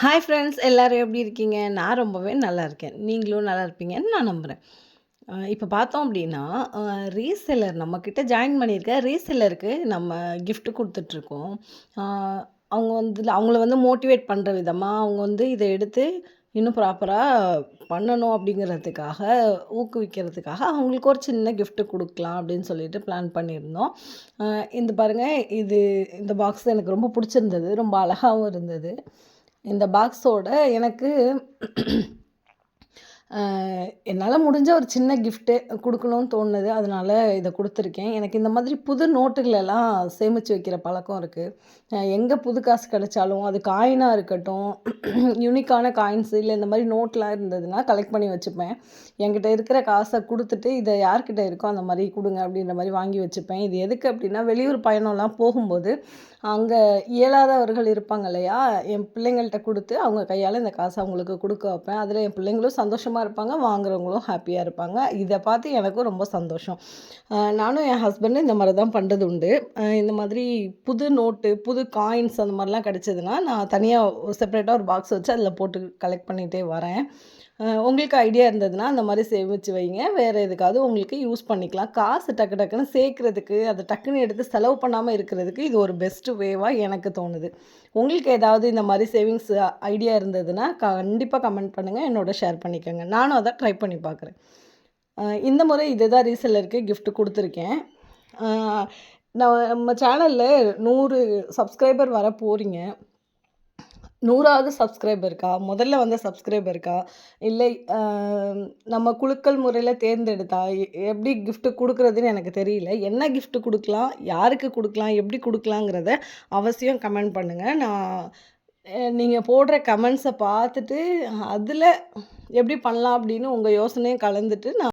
Hi friends எல்லோரும் எப்படி இருக்கீங்க? நான் ரொம்பவே நல்லா இருக்கேன். நீங்களும் நல்லா இருப்பீங்கன்னு நான் நம்புகிறேன் இப்போ பார்த்தோம் அப்படின்னா ரீசெல்லர் நம்மக்கிட்ட ஜாயின் பண்ணியிருக்க ரீசெல்லருக்கு நம்ம கிஃப்ட் கொடுத்துட்ருக்கோம். அவங்க வந்து அவங்கள வந்து மோட்டிவேட் பண்ணுற விதமாக அவங்க வந்து இதை எடுத்து இன்னும் ப்ராப்பராக பண்ணணும் அப்படிங்கிறதுக்காக ஊக்குவிக்கிறதுக்காக அவங்களுக்கு ஒரு சின்ன கிஃப்ட்டு கொடுக்கலாம் அப்படின்னு சொல்லிட்டு பிளான் பண்ணியிருந்தோம். இந்த பாருங்கள் இது இந்த பாக்ஸ் எனக்கு ரொம்ப பிடிச்சிருந்தது ரொம்ப அழகாகவும் இருந்தது. இந்த பாக்ஸோட எனக்கு என்னால் முடிஞ்ச ஒரு சின்ன கிஃப்ட்டு கொடுக்கணும்னு தோணுது. அதனால் இதை கொடுத்துருக்கேன். எனக்கு இந்த மாதிரி புது நோட்டுகளெல்லாம் சேமித்து வைக்கிற பழக்கம் இருக்குது எங்கே புது காசு கிடைச்சாலும் அது காயினாக இருக்கட்டும் யூனிக்கான காயின்ஸ் இல்லை இந்த மாதிரி நோட்லாம் இருந்ததுன்னா கலெக்ட் பண்ணி வச்சுப்பேன். என்கிட்ட இருக்கிற காசை கொடுத்துட்டு இதை யார்கிட்ட இருக்கோ அந்த மாதிரி கொடுங்க அப்படின்ற மாதிரி வாங்கி வச்சுப்பேன். இது எதுக்கு அப்படின்னா வெளியூர் பயணம்லாம் போகும்போது அங்கே இயலாதவர்கள் இருப்பாங்க இல்லையா? என் பிள்ளைங்கள்ட்ட கொடுத்து அவங்க கையால் இந்த காசை அவங்களுக்கு கொடுக்க வைப்பேன். அதில் என் பிள்ளைங்களும் சந்தோஷமாக இருப்பாங்க வாங்குறவங்களும் ஹாப்பியாக இருப்பாங்க. இதை பார்த்து எனக்கும் ரொம்ப சந்தோஷம். நானும் என் ஹஸ்பண்டும் இந்த மாதிரி தான் பண்ணுறது உண்டு இந்த மாதிரி புது நோட்டு புது காயின்ஸ் அந்த மாதிரிலாம் கிடச்சதுன்னா நான் தனியாக செப்பரேட்டாக ஒரு பாக்ஸ் வச்சு அதில் போட்டு கலெக்ட் பண்ணிகிட்டே வரேன். உங்களுக்கு ஐடியா இருந்ததுன்னா அந்த மாதிரி சேமித்து வைங்க. வேறு எதுக்காவது உங்களுக்கு யூஸ் பண்ணிக்கலாம். காசு டக்கு டக்குன்னு சேர்க்குறதுக்கு அதை டக்குன்னு எடுத்து செலவு பண்ணாமல் இருக்கிறதுக்கு இது ஒரு பெஸ்ட்டு வேவாக எனக்கு தோணுது. உங்களுக்கு ஏதாவது இந்த மாதிரி சேவிங்ஸ் ஐடியா இருந்ததுன்னா கண்டிப்பாக கமெண்ட் பண்ணுங்கள் என்னோட ஷேர் பண்ணிக்கோங்க. நானும் அதை ட்ரை பண்ணி பார்க்குறேன் இந்த முறை இதுதான் ரீசெல்லருக்கு கிஃப்ட் கொடுத்துருக்கேன். நான் நம்ம சேனலில் நூறு சப்ஸ்கிரைபர் வர போகிறீங்க நூறாவது சப்ஸ்கிரைபருக்கா முதல்ல வந்த சப்ஸ்கிரைபருக்கா இல்லை நம்ம குலுக்கல் முறையில் தேர்ந்தெடுத்தா எ- எப்படி கிஃப்ட்டு கொடுக்குறதுன்னு எனக்கு தெரியல. என்ன கிஃப்ட்டு கொடுக்கலாம்? யாருக்கு கொடுக்கலாம்? எப்படி கொடுக்கலாங்கிறத அவசியம் கமெண்ட் பண்ணுங்கள் நான் நீங்கள் போடுற கமெண்ட்ஸை பார்த்துட்டு அதில் எப்படி பண்ணலாம் அப்படின்னு உங்கள் யோசனையும் கலந்துட்டு நான்